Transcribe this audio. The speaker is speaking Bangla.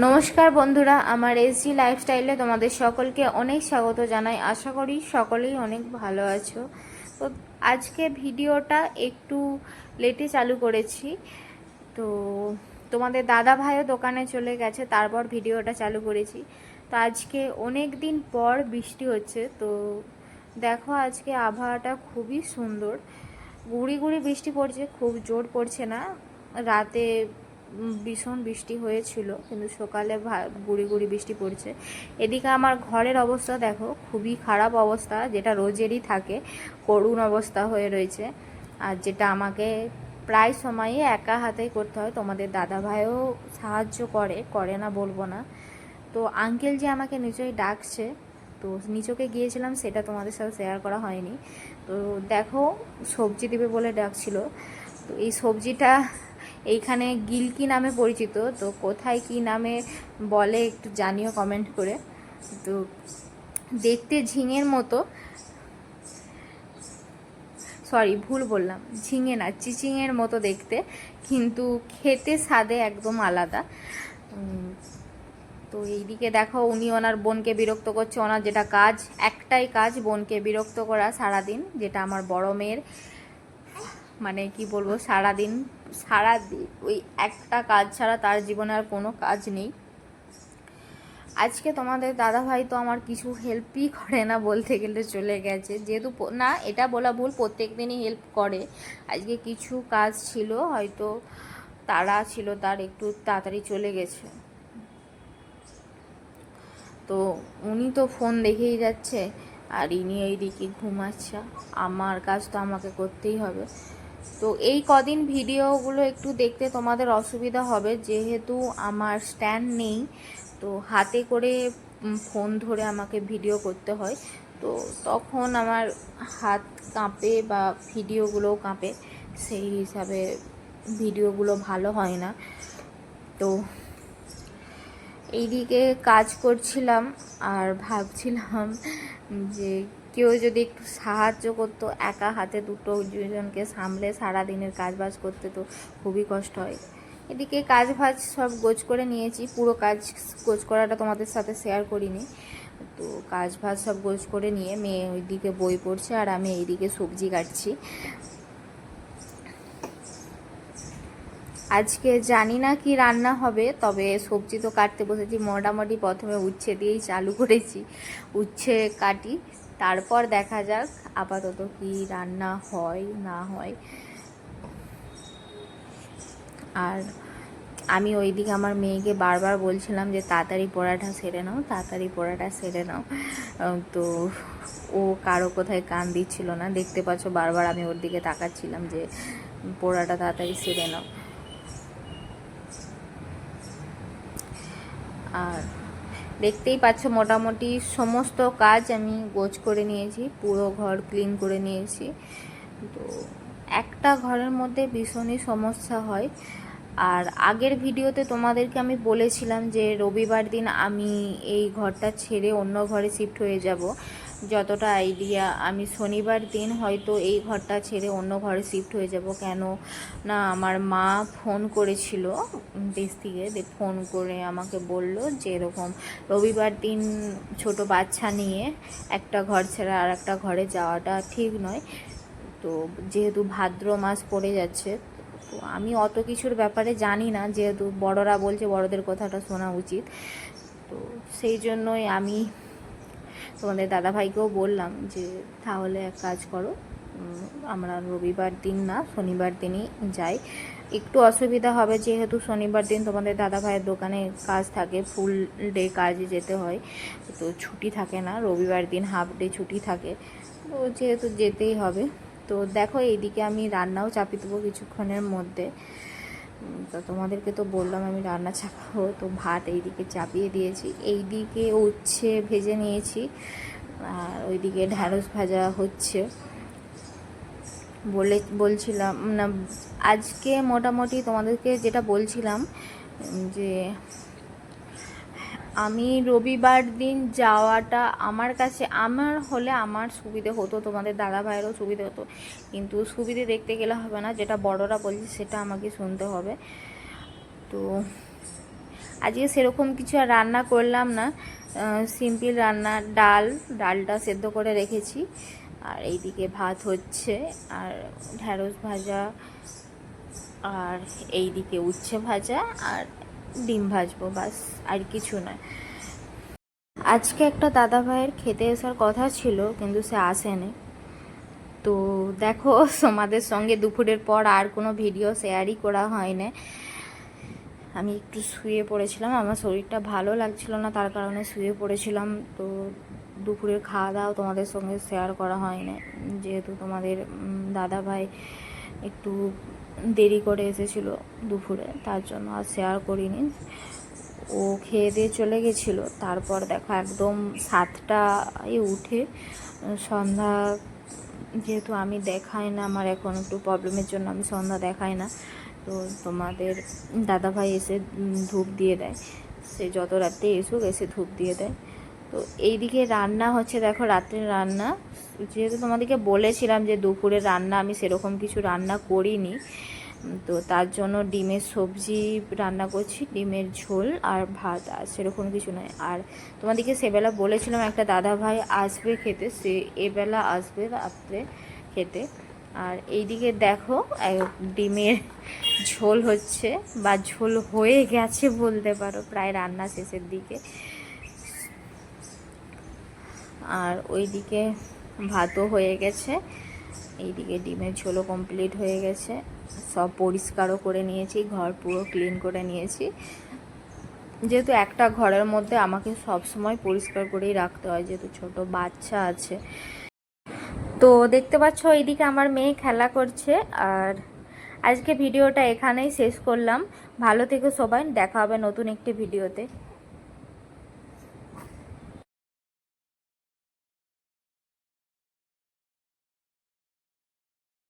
নমস্কার বন্ধুরা, আমার এসজি লাইফস্টাইলে তোমাদের সকলকে অনেক স্বাগত জানাই। আশা করি সকলেই অনেক ভালো আছো। তো আজকে ভিডিওটা একটু লেটে চালু করেছি। তো তোমাদের দাদা ভাইও দোকানে চলে গেছে, তারপর ভিডিওটা চালু করেছি। তো আজকে অনেক দিন পর বৃষ্টি হচ্ছে, তো দেখো আজকে আবহাওয়াটা খুবই সুন্দর। গুড়ি গুড়ি বৃষ্টি পড়ছে, খুব জোর পড়ছে না। রাতে ভীষণ বৃষ্টি হয়েছিল, কিন্তু সকালে গুড়ি গুড়ি বৃষ্টি পড়ছে। এদিকে আমার ঘরের অবস্থা দেখো, খুবই খারাপ অবস্থা, যেটা রোজেরই থাকে, করুণ অবস্থা হয়ে রয়েছে। আর যেটা আমাকে প্রায় সময়ই একা হাতেই করতে হয়, তোমাদের দাদা ভাইও সাহায্য করে করে না বলব না। তো আঙ্কেল যে আমাকে নিচয়ই ডাকছে, তো নিচকে গিয়েছিলাম, সেটা তোমাদের সাথে শেয়ার করা হয়নি। তো দেখো, সবজি দেবে বলে ডাকছিল। তো এই সবজিটা এইখানে গিলকি নামে পরিচিত, তো কোথায় কি নামে বলে একটু জানিও কমেন্ট করে। তো দেখতে ঝিঙের মতো। সরি ভুল বললাম, ঝিঙে না চিচিংয়ের মতো দেখতে, কিন্তু খেতে স্বাদে একদম আলাদা। তো এইদিকে দেখো, উনি ওনার বোনকে বিরক্ত করছে, ওনার যেটা কাজ, একটাই কাজ, বোনকে বিরক্ত করা সারাদিন, যেটা আমার বড় মেয়ের মানে কি বলব, সারাদিন সারাদিন ওই একটা কাজ ছাড়া তার জীবনে আর কোনো কাজ নেই। আজকে তোমাদের দাদা ভাই তো আমার কিছু হেল্পই করে না বলতে গেলে চলে গেছে। যেহেতু না, এটা বলা ভুল, প্রত্যেক দিনই হেল্প করে। আজকে কিছু কাজ ছিল, হয়তো তারা ছিল, তার একটু তাড়াতাড়ি চলে গেছে। তো উনি তো ফোন দেখেই যাচ্ছে, আর ইনি এইদিকে ঘুমাচ্ছে। আমার কাজ তো আমাকে করতেই হবে। তো এই কদিন ভিডিওগুলো একটু দেখতে তোমাদের অসুবিধা হবে, যেহেতু আমার স্ট্যান্ড নেই, তো হাতে করে ফোন ধরে আমাকে ভিডিও করতে হয়। তো তখন আমার হাত কাঁপে বা ভিডিওগুলোও কাঁপে, সেই হিসাবে ভিডিওগুলো ভালো হয় না। তো এইদিকে কাজ করছিলাম আর ভাবছিলাম যে কেউ যদি একটু সাহায্য করতো, একা হাতে দুটো দুজনকে সামলে সারা দিনের কাজ বাজ করতে তো খুবই কষ্ট হয়। এদিকে কাজ ভাজ সব গোছ করে নিয়েছি, পুরো কাজ গোছ করাটা তোমাদের সাথে শেয়ার করিনি। তো কাজ ভাজ সব গোছ করে নিয়ে মেয়ে ওইদিকে বই পড়ছে আর আমি এইদিকে সবজি কাটছি। আজকে জানি না কি রান্না হবে, তবে সবজি তো কাটতে বসেছি, মোটামুটি প্রথমে উচ্ছে দিয়েই চালু করেছি। উচ্ছে কাটি তারপর দেখা যাক আপাতত কি রান্না হয়, না হয়। আর আমি ওই দিকে আমার মেয়েকে বারবার বলছিলাম যে, তাড়াতাড়ি পড়াটা সেরে নাও, তাড়াতাড়ি পড়াটা সেরে নাও। তো ও কারও কোথায় কান দিচ্ছিল না। দেখতে পাচ্ছ বারবার আমি ওর দিকে তাকাচ্ছিলাম যে পড়াটা তাড়াতাড়ি সেরে নাও। আর দেখতেই পাচ্ছ, মোটামুটি সমস্ত কাজ আমি গোছ করে নিয়েছি, পুরো ঘর ক্লিন করে নিয়েছি। তো একটা ঘরের মধ্যে ভীষণই সমস্যা হয়। আর আগের ভিডিওতে তোমাদেরকে আমি বলেছিলাম যে, রবিবার দিন আমি এই ঘরটা ছেড়ে অন্য ঘরে শিফট হয়ে যাব। যতটা আইডিয়া আমি শনিবার দিন হয়তো এই ঘরটা ছেড়ে অন্য ঘরে শিফট হয়ে যাব। কেন না, আমার মা ফোন করেছিল, দেশ থেকে ফোন করে আমাকে বলল যে এরকম রবিবার দিন ছোট বাচ্চা নিয়ে একটা ঘর ছেড়ে আর একটা ঘরে যাওয়াটা ঠিক নয়। তো যেহেতু ভাদ্র মাস পড়ে যাচ্ছে, তো আমি অত কিছুর ব্যাপারে জানি না। যেহেতু বড়রা বলছে, বড়দের কথাটা শোনা উচিত। তো সেই জন্যই আমি তোমাদের দাদাভাইকেও বললাম যে, তাহলে এক কাজ করো আমরা রবিবার দিন না, শনিবার দিনই যাই। একটু অসুবিধা হবে যেহেতু শনিবার দিন তোমাদের দাদা ভাইয়ের দোকানে কাজ থাকে, ফুল ডে কাজে যেতে হয়, তো ছুটি থাকে না, রবিবার দিন হাফ ডে ছুটি থাকে, তো যেহেতু যেতেই হবে। তো দেখো এইদিকে আমি রান্নাও চাপিয়ে দেবো কিছুক্ষণের মধ্যে। তো তোমাদেরকে তো বললাম আমি রান্না চাপাবো তো ভাত এইদিকে চাপিয়ে দিয়েছি। এইদিকে উচ্ছে ভেজে নিয়েছি, আর ওইদিকে ঢ্যাঁড়স ভাজা হচ্ছে। বলে, বলছিলাম না, আজকে মোটামুটি তোমাদেরকে যেটা বলছিলাম, যে আমি রবিবার দিন যাওয়াটা আমার কাছে, আমার হলে আমার সুবিধে হতো, তোমাদের দাদা ভাইয়েরও সুবিধে হতো। কিন্তু সুবিধে দেখতে গেলে হবে না, যেটা বড়রা বলছে সেটা আমাকে শুনতে হবে। তো আজকে সেরকম কিছু আর রান্না করলাম না। সিম্পল রান্না, ডাল, ডালটা সেদ্ধ করে রেখেছি। আর এইদিকে ভাত হচ্ছে, আর ঢ্যাঁড়স ভাজা, আর এইদিকে উচ্ছে ভাজা, আর ডিম ভাজবো, বাস, আর কিছু নয়। আজকে একটা দাদা ভাইয়ের খেতে আসার কথা ছিল, কিন্তু সে আসেনি। তো দেখো, তোমাদের সঙ্গে দুপুরের পর আর কোনো ভিডিও শেয়ারই করা হয় না আমি একটু শুয়ে পড়েছিলাম, আমার শরীরটা ভালো লাগছিল না, তার কারণে শুয়ে পড়েছিলাম। তো দুপুরের খাওয়া দাওয়া তোমাদের সঙ্গে শেয়ার করা হয় না যেহেতু তোমাদের দাদা ভাই একটু দেরি করে এসেছিল দুপুরে, তার জন্য আর শেয়ার করিনি। ও খেয়ে দিয়ে চলে গেছিল, তারপর দেখো একদম সাতটায় উঠে সন্ধ্যা, যেহেতু আমি দেখাই না, আমার এখন একটু প্রবলেমের জন্য আমি সন্ধ্যা দেখাই না, তো তোমাদের দাদাভাই এসে ধূপ দিয়ে দেয়। সে যত রাত্রে এসুক, এসে ধূপ দিয়ে দেয়। তো এইদিকে রান্না হচ্ছে, দেখো রাত্রের রান্না। যেহেতু তোমাদেরকে বলেছিলাম যে দুপুরে রান্না, আমি সেরকম কিছু রান্না করিনি। তো তার জন্য ডিমের সবজি রান্না করছি, ডিমের ঝোল আর ভাত, আর সেরকম কিছু নয়। আর তোমাদেরকে সেবেলা বলেছিলাম, একটা দাদা ভাই আসবে খেতে, সে এবেলা আসবে রাত্রে খেতে। আর এইদিকে দেখো ডিমের ঝোল হচ্ছে, বা ঝোল হয়ে গেছে বলতে পারো, প্রায় রান্না শেষের দিকে। আর ওইদিকে ভাতও হয়ে গেছে। এইদিকে ডিমের ঝোলও কমপ্লিট হয়ে গেছে। সব পরিষ্কারও করে নিয়েছি, ঘর পুরো ক্লিন করে নিয়েছি। যেহেতু একটা ঘরের মধ্যে আমাকে সব সময় পরিষ্কার করেই রাখতে হয়, যেহেতু ছোট বাচ্চা আছে। তো দেখতে পাচ্ছ এইদিকে আমার মেয়ে খেলা করছে আর আজকে ভিডিওটা এখানেই শেষ করলাম। ভালো থেকো সবাই, দেখা হবে নতুন একটি ভিডিওতে।